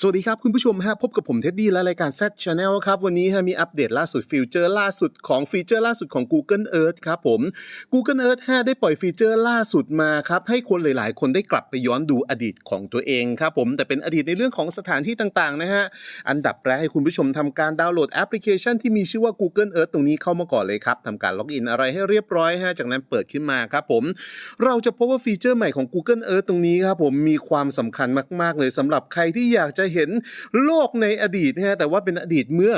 สวัสดีครับ คุณผู้ชมฮะพบกับผมเท็ดดี้และรายการ Z Channel ครับ วันนี้ฮะมีอัปเดตล่าสุดฟิวเจอร์ล่าสุดของฟีเจอร์ล่าสุดของ Google Earth ครับผม Google Earth 5 ได้ปล่อยฟีเจอร์ล่าสุดมาครับ ให้คนหลาย ๆ คนได้กลับไปย้อนดูอดีตของตัวเองครับผมแต่เป็นอดีตในเรื่องของสถานที่ต่าง ๆ นะฮะ อันดับแรกให้คุณผู้ชมทำการดาวน์โหลดแอปพลิเคชันที่มีชื่อว่า Google Earth ตรงนี้เข้ามาก่อนเลยครับทำการล็อกอินอะไรให้เรียบร้อยฮะจากนั้นเปิดขึ้นมาครับผม เราจะพบว่าฟีเจอร์ใหม่ของ Google Earth ตรงนี้ครับผมมีความสำคัญมาก ๆ เลยสำหรับใครที่อยากจะะเห็นโลกในอดีตนะฮะแต่ว่าเป็นอดีตเมื่อ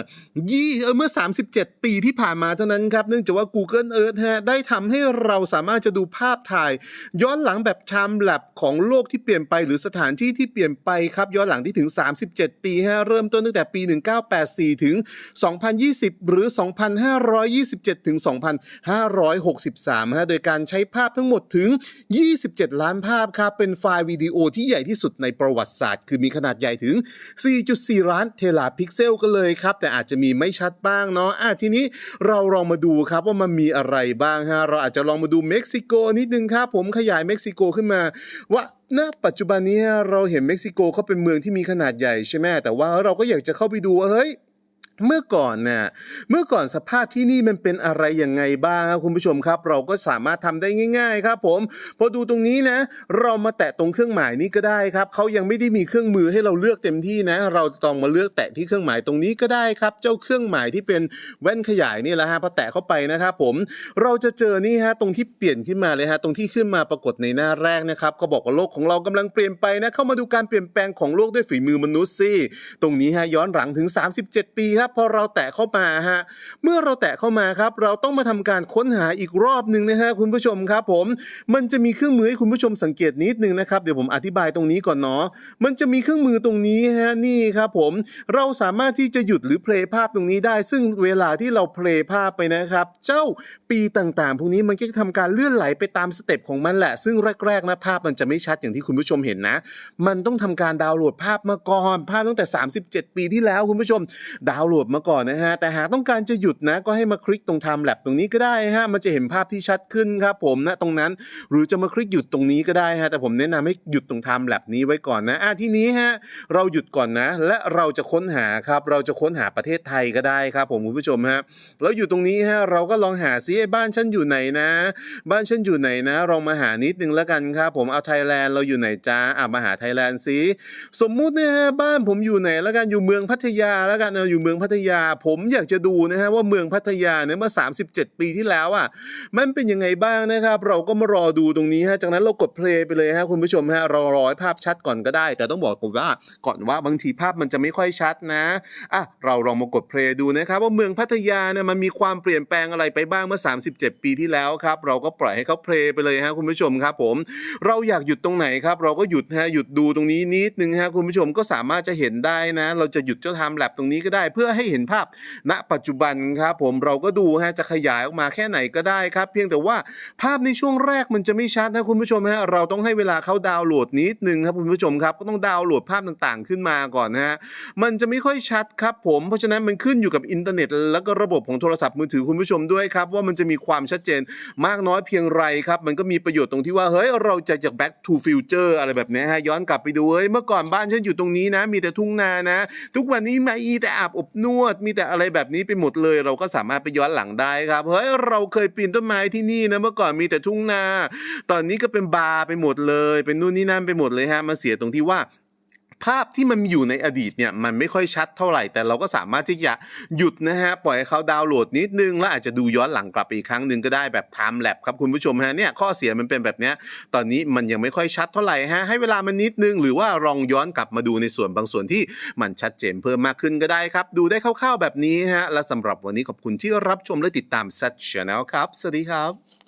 ยี่เออเมื่อ 37 ปีที่ผ่านมาเท่านั้นครับเนื่องจากว่า Google Earth ฮะได้ทำให้เราสามารถจะดูภาพถ่าย ย้อนหลังแบบไทม์แลปของโลกที่เปลี่ยนไปหรือสถานที่ที่เปลี่ยนไปครับย้อนหลังที่ถึง 37 ปีฮะเริ่มต้นตั้งแต่ปี 1984 ถึง 2020 หรือ 2527 ถึง 2563ฮะโดยการใช้ภาพทั้งหมดถึง 27 ล้านภาพครับเป็นไฟล์วิดีโอที่ใหญ่ที่สุดในประวัติศาสตร์ คือมีขนาดใหญ่ถึง4.4 ล้านเทราพิกเซลกันเลยครับ แต่อาจจะมีไม่ชัดบ้างเนาะอะทีนี้เราลองมาดูครับว่ามันมีอะไรบ้างฮะเราอาจจะลองมาดูเม็กซิโกนิดนึงครับผมขยายเม็กซิโกขึ้นมาว่าณปัจจุบันนี้เราเห็นเม็กซิโกเขาเป็นเมืองที่มีขนาดใหญ่ใช่ไหมแต่ว่าเราก็อยากจะเข้าไปดูว่าเฮ้ย เมื่อก่อนน่ะเมื่อก่อนสภาพที่นี่มันเป็นอะไรยังไงบ้างครับคุณผู้ชมครับ เราก็สามารถทำได้ง่าย ๆ ครับ ผมพอดูตรงนี้นะ เรามาแตะตรงเครื่องหมายนี้ก็ได้ครับเขายังไม่ได้มีเครื่องมือให้เราเลือกเต็มที่นะ เราต้องมาเลือกแตะที่เครื่องหมายตรงนี้ก็ได้ครับ เจ้าเครื่องหมายที่เป็นแว่นขยายนี่แหละฮะพอแตะเข้าไปนะครับผมเราจะเจอนี่ฮะตรงที่เปลี่ยนขึ้นมาเลยฮะตรงที่ขึ้นมาปรากฏในหน้าแรกนะครับก็บอกว่าโลกของเรากำลังเปลี่ยนไปนะเข้ามาดูการเปลี่ยนแปลงของโลกด้วยฝีมือมนุษย์สิตรงนี้ฮะย้อนหลังถึง 37 ปีครับพอเราแตะเข้ามาฮะเมื่อเราแตะเข้ามาครับ เราต้องมาทำการค้นหาอีกรอบหนึ่งนะฮะคุณผู้ชมครับผม มันจะมีเครื่องมือให้คุณผู้ชมสังเกตนิดนึงนะครับเดี๋ยวผมอธิบายตรงนี้ก่อนเนาะมันจะมีเครื่องมือตรงนี้ฮะนี่ครับผมเราสามารถที่จะหยุดหรือเพลย์ภาพตรงนี้ได้ ซึ่งเวลาที่เราเพลย์ภาพไปนะครับ เจ้าปีต่างๆ พวกนี้มันก็จะทำการเลื่อนไหลไปตามสเต็ปของมันแหละ ซึ่งแรกๆนะภาพมันจะไม่ชัดอย่างที่คุณผู้ชมเห็นนะ มันต้องทำการดาวน์โหลดภาพมาก่อนภาพตั้งแต่ 37 ปีที่แล้วคุณผู้ชม ดาวน์โหลดมาก่อนนะฮะ แต่หากต้องการจะหยุดนะ ก็ให้มาคลิกตรง Time Lapse ตรงนี้ก็ได้ฮะ มันจะเห็นภาพที่ชัดขึ้นครับผมนะตรงนั้น หรือจะมาคลิกหยุดตรงนี้ก็ได้ฮะ แต่ผมแนะนำให้หยุดตรง Time Lapse นี้ไว้ก่อนนะอะทีนี้ฮะ เราหยุดก่อนนะ และเราจะค้นหาครับ เราจะค้นหาประเทศไทยก็ได้ครับผมคุณผู้ชมฮะ แล้วอยู่ตรงนี้ฮะ เราก็ลองหาซิบ้านฉันอยู่ไหนนะ บ้านฉันอยู่ไหนนะลองมาหานิดนึงแล้วกันครับผม เอาไทยแลนด์เราอยู่ไหนจ้าอะมาหาไทยแลนด์ซิ สมมุตินะฮะบ้านผมอยู่ไหนแล้วกัน อยู่เมืองพัทยาแล้วกันเอาอยู่เมืองพัทยา ผมอยากจะดูนะฮะว่าเมืองพัทยาเนี่ยเมื่อ 37 ปีที่แล้วอะมันเป็นยังไงบ้างนะครับ เราก็มารอดูตรงนี้ฮะจากนั้นเรากดเพลย์ไปเลยฮะคุณผู้ชมฮะเรารอให้ภาพชัดก่อนก็ได้ แต่ต้องบอกก่อนว่าก่อนว่าบางทีภาพมันจะไม่ค่อยชัดนะอะเราลองมากดเพลย์ดูนะครับว่าเมืองพัทยาเนี่ยมันมีความเปลี่ยนแปลงอะไรไปบ้างเมื่อ 37 ปีที่แล้วครับ เราก็ปล่อยให้เขาเพลย์ไปเลยฮะคุณผู้ชมครับผม เราอยากหยุดตรงไหนครับ เราก็หยุดฮะหยุดดูตรงนี้นิดนึงฮะคุณผู้ชมก็สามารถจะเห็นได้นะ เราจะหยุดเจ้าทม์แลปตรงนี้ก็ได้เพื่อให้เห็นภาพ ณ ปัจจุบันครับผมเราก็ดูฮะจะขยายออกมาแค่ไหนก็ได้ครับ เพียงแต่ว่าภาพในช่วงแรกมันจะไม่ชัดนะคุณผู้ชมฮะเราต้องให้เวลาเขาดาวน์โหลดนิดนึงครับคุณผู้ชมครับก็ต้องดาวน์โหลดภาพต่างๆ ขึ้นมาก่อนนะฮะมันจะไม่ค่อยชัดครับผมเพราะฉะนั้นมันขึ้นอยู่กับอินเทอร์เน็ต แล้วก็ระบบของโทรศัพท์มือถือคุณผู้ชมด้วยครับว่ามันจะมีความชัดเจนมากน้อยเพียงไรครับมันก็มีประโยชน์ตรงที่ว่าเฮ้ยเราจะจาก back to future อะไรแบบนี้ฮะย้อนกลับไปดูเฮ้ยเมื่อก่อนบ้านฉันอยู่ตรงนี้นะ มีแต่ทุ่งนานะ ทุกวันนี้มีแต่อาบอบนวด มีแต่อะไรแบบนี้ไปหมดเลย เราก็สามารถไปย้อนหลังได้ครับเฮ้ยเราเคยปีนต้นไม้ที่นี่นะเมื่อก่อนมีแต่ทุ่งนา ตอนนี้ก็เป็นบาร์ไปหมดเลย เป็นนู่นนี่นั่นไปหมดเลยฮะมาเสียตรงที่ว่า ภาพที่มันมีอยู่ในอดีตเนี่ยมันไม่ค่อยชัดเท่าไหร่ แต่เราก็สามารถที่จะหยุดนะฮะปล่อยให้เขาดาวน์โหลดนิดนึง แล้วอาจจะดูย้อนหลังกลับไปอีกครั้งหนึ่งก็ได้แบบ time lapse ครับคุณผู้ชมฮะเนี่ยข้อเสียมันเป็นแบบเนี้ยตอนนี้มันยังไม่ค่อยชัดเท่าไหร่ฮะให้เวลามันนิดนึง หรือว่าลองย้อนกลับมาดูในส่วนบางส่วนที่มันชัดเจนเพิ่มมากขึ้นก็ได้ครับ ดูได้คร่าวๆแบบนี้ฮะและสำหรับวันนี้ขอบคุณที่รับชมและติดตาม Set Channel ครับ สวัสดีครับ